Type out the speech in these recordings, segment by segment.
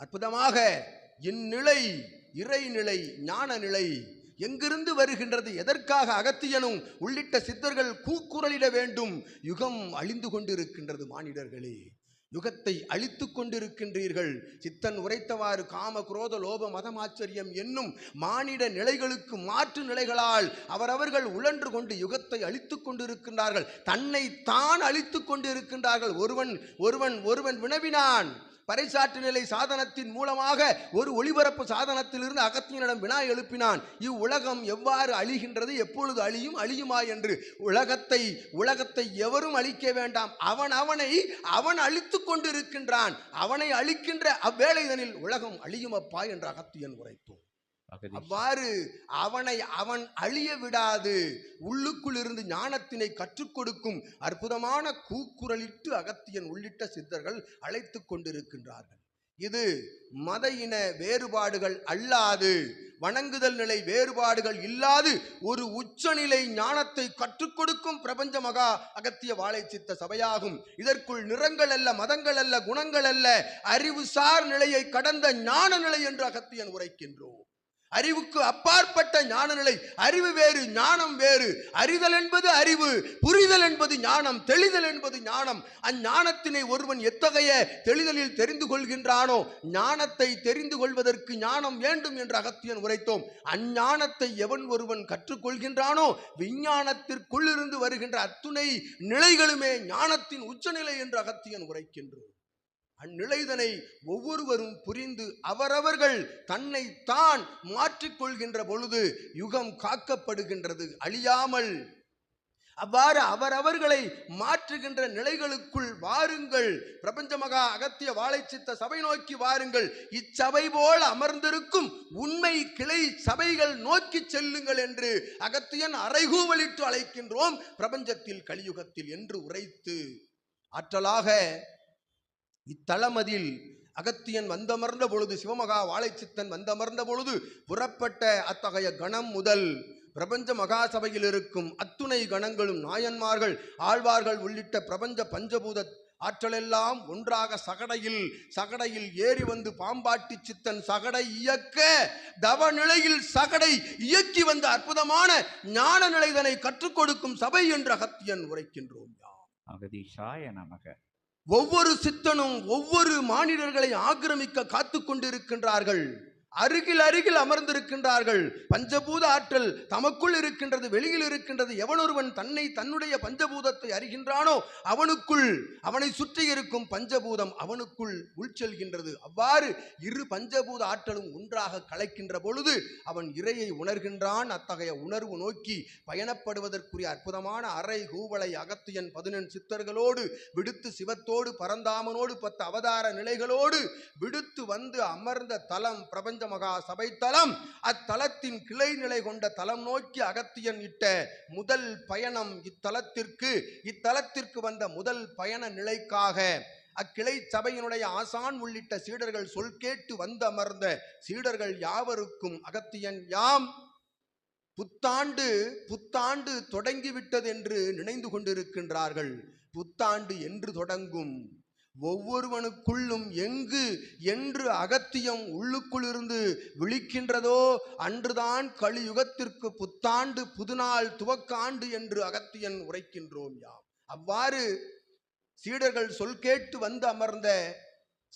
அற்புதமாக இந்நிலை இறைநிலை ஞான நிலை எங்கிருந்து வருகின்றது எதற்காக அகத்தியனும் உள்ளிட்ட சித்தர்கள் கூக்குரலிட வேண்டும்? யுகம் அழிந்து கொண்டிருக்கின்றது மானிடர்களே. யுகத்தை அழித்து கொண்டிருக்கின்றீர்கள். சித்தன் உரைத்தவாறு காம குரோத லோப மதமாச்சரியம் என்னும் மானிட நிலைகளுக்கு மாற்று நிலைகளால் அவரவர்கள் உழன்று கொண்டு யுகத்தை அழித்து கொண்டிருக்கின்றார்கள். தன்னை தான் அழித்துக் கொண்டிருக்கின்றார்கள். ஒருவன் ஒருவன் ஒருவன் வினவினான். பறைசாற்று நிலை சாதனத்தின் மூலமாக ஒரு ஒளிபரப்பு சாதனத்திலிருந்து அகத்தியனிடம் வினா எழுப்பினான். இவ்வுலகம் எவ்வாறு அழிகின்றது? எப்பொழுது அழியும்? அழியுமா என்று. உலகத்தை உலகத்தை எவரும் அழிக்க வேண்டாம். அவன் அவனை அவன் அழித்து கொண்டிருக்கின்றான். அவனை அழிக்கின்ற அவ்வேளைதனில் உலகம் அழியுமப்பா என்று அகத்தியன் உரைத்தோம் அவ்வாறு அவனை அவன் அழிய விடாது. உள்ளுக்குள் இருந்து ஞானத்தினை கற்றுக் கொடுக்கும் அற்புதமான கூக்குரலிட்டு அகத்தியன் உள்ளிட்ட சித்தர்கள் அழைத்துக் கொண்டிருக்கின்றார்கள். இது மத இன வேறுபாடுகள் அல்லாது வணங்குதல் நிலை வேறுபாடுகள் இல்லாது ஒரு உச்சநிலை ஞானத்தை கற்றுக் கொடுக்கும் பிரபஞ்ச மகா அகத்திய வாழை சித்த சபையாகும். இதற்குள் நிறங்கள் அல்ல மதங்கள் அல்ல குணங்கள் அல்ல அறிவுசார் நிலையை கடந்த ஞான நிலை என்று அகத்தியன் உரைக்கின்றோம். அறிவுக்கு அப்பாற்பட்ட ஞான நிலை அறிவு வேறு ஞானம் வேறு. அறிதல் என்பது அறிவு புரிதல் என்பது ஞானம் தெளிதல் என்பது ஞானம். அஞ்ஞானத்தினை ஒருவன் எத்தகைய தெளிதலில் தெரிந்து கொள்கின்றானோ ஞானத்தை தெரிந்து கொள்வதற்கு ஞானம் வேண்டும் என்று அகத்தியன் உரைத்தோம். அஞ்ஞானத்தை எவன் ஒருவன் கற்றுக்கொள்கின்றானோ விஞ்ஞானத்திற்குள்ளிருந்து வருகின்ற அத்துணை நிலைகளுமே ஞானத்தின் உச்சநிலை என்று அகத்தியன் உரைக்கின்றோம் அந்நிலைதனை ஒவ்வொருவரும் புரிந்து அவரவர்கள் தன்னை தான் மாற்றிக்கொள்கின்ற பொழுது யுகம் காக்கப்படுகின்றது அழியாமல். அவ்வாறு அவரவர்களை மாற்றுகின்ற நிலைகளுக்குள் வாருங்கள். பிரபஞ்ச மகா அகத்திய வாழைச்சித்த சபை நோக்கி வாருங்கள். இச்சபை போல் அமர்ந்திருக்கும் உண்மை கிளை சபைகள் நோக்கி செல்லுங்கள் என்று அகத்தியன் அறைகூவலிட்டு அழைக்கின்றோம். பிரபஞ்சத்தில் கலியுகத்தில் என்று உரைத்து ஆற்றலாக இத்தலமதில் அகத்தியன் வந்தமர்ந்த பொழுது சிவமகா வாழைச்சித்தன் வந்தமர்ந்த பொழுது புறப்பட்ட அத்தகைய கணம் முதல் பிரபஞ்ச மகாசபையில் இருக்கும் அத்துணை கணங்களும் நாயன்மார்கள் ஆழ்வார்கள் உள்ளிட்ட பிரபஞ்ச பஞ்சபூத ஆற்றலெல்லாம் ஒன்றாக சகடையில் சகடையில் ஏறி வந்து பாம்பாட்டி சித்தன் சகடை இயக்க தவ நிலையில் சகடை இயக்கி வந்த அற்புதமான ஞான நிலைதனை கற்றுக் கொடுக்கும் சபை என்று அகத்தியன் உரைக்கின்றோம் யாம். அகதீஷாய நமக. ஒவ்வொரு சித்தனும் ஒவ்வொரு மானிடர்களை ஆக்கிரமிக்க காத்து கொண்டிருக்கின்றார்கள் அருகில் அருகில் அமர்ந்திருக்கின்றார்கள். பஞ்சபூத ஆற்றல் தமக்குள் இருக்கின்றது வெளியில் இருக்கின்றது. எவனொருவன் தன்னை தன்னுடைய பஞ்சபூதத்தை அறிகின்றானோ அவனுக்குள் அவனை சுற்றி இருக்கும் பஞ்சபூதம் அவனுக்குள் உள்செல்கின்றது அவ்வாறு இரு பஞ்சபூத ஆற்றலும் ஒன்றாக கலைக்கின்ற பொழுது அவன் இறையை உணர்கின்றான். அத்தகைய உணர்வு நோக்கி பயணப்படுவதற்குரிய அற்புதமான அறை கூவலை அகத்தியன் பதினெண் சித்தர்களோடு விடுத்து சிவத்தோடு பரந்தாமனோடு பத்து அவதார நிலைகளோடு விடுத்து வந்து அமர்ந்த தலம் பிரபஞ்ச மகா சபைத்தலம் அத்தலத்தின் கிளை நிலை கொண்ட தலம் நோக்கி அகத்தியன் இட்ட முதல் பயணம் இத்தலத்திற்கு. இத்தலத்திற்கு வந்த முதல் பயண நிலைக்காக. அக்கிளை சபையினுடைய ஆசான் உள்ளிட்ட சீடர்கள் சொல் கேட்டு வந்து அமர்ந்த சீடர்கள் யாவருக்கும் அகத்தியன் யாம்? புத்தாண்டு புத்தாண்டு தொடங்கிவிட்டது என்று நினைந்து கொண்டிருக்கின்றார்கள். புத்தாண்டு என்று தொடங்கும். ஒவ்வொருவனுக்குள்ளும் எங்கு என்று அகத்தியம் உள்ளுக்குள்ளிருந்து விழிக்கின்றதோ அன்றுதான் கலியுகத்திற்கு புத்தாண்டு புதுநாள் துவக்காண்டு என்று அகத்தியன் உரைக்கின்றோம் யாம். அவ்வாறு சீடர்கள் சொல் கேட்டு வந்து அமர்ந்த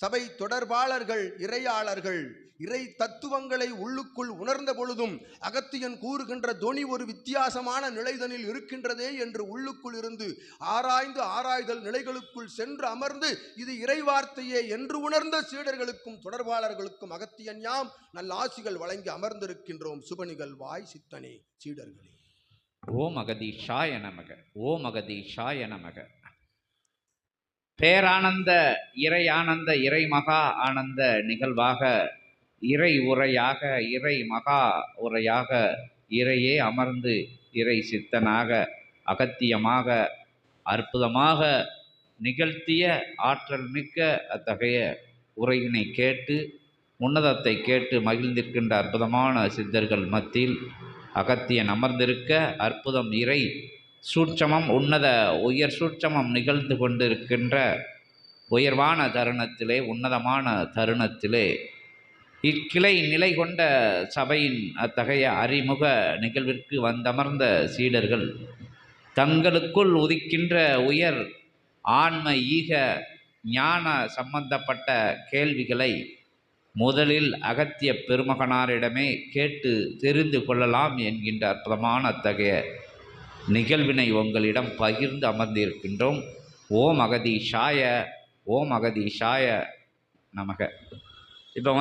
சபை தொடர்பாளர்கள் இறையாளர்கள் இறை தத்துவங்களை உள்ளுக்குள் உணர்ந்த பொழுதும் அகத்தியன் கூறுகின்ற தொனி ஒரு வித்தியாசமான நிலைதனில் இருக்கின்றதே என்று உள்ளுக்குள் இருந்து ஆராய்ந்து ஆராய்தல் நிலைகளுக்குள் சென்று அமர்ந்து இது இறை வார்த்தையே என்று உணர்ந்த சீடர்களுக்கும் தொடர்பாளர்களுக்கும் அகத்தியன் யாம் நல்ல ஆசிகள் வழங்கி அமர்ந்திருக்கின்றோம். சுபனிகள் வாய் சித்தனே சீடர்களே. ஓம் அகதீஷாய நமக ஓம் அகதீஷாய நமக. பேரானந்த இறை ஆனந்த இறை மகா ஆனந்த நிகழ்வாக இறை உரையாக இறை மகா உரையாக இறையே அமர்ந்து இறை சித்தனாக அகத்தியமாக அற்புதமாக நிகழ்த்திய ஆற்றல் மிக்க அத்தகைய உரையினை கேட்டு உன்னதத்தை கேட்டு மகிழ்ந்திருக்கின்ற அற்புதமான சித்தர்கள் மத்தியில் அகத்தியன் அமர்ந்திருக்க அற்புதம் இறை சூட்சமம் உன்னத உயர் சூட்சமம் நிகழ்ந்து கொண்டிருக்கின்ற உயர்வான தருணத்திலே உன்னதமான தருணத்திலே இக்கிளை நிலை கொண்ட சபையின் அத்தகைய அறிமுக நிகழ்விற்கு வந்தமர்ந்த சீடர்கள் தங்களுக்குள் உதிக்கின்ற உயர் ஆன்ம ஈக ஞான சம்பந்தப்பட்ட கேள்விகளை முதலில் அகத்திய பெருமகனாரிடமே கேட்டு தெரிந்து கொள்ளலாம் என்கின்ற அற்புதமான அத்தகைய நிகழ்வினை உங்களிடம் பகிர்ந்து அமர்ந்திருக்கின்றோம். ஓம் அகதீஷாய ஓம் அகதீஷாய நமக. இப்போ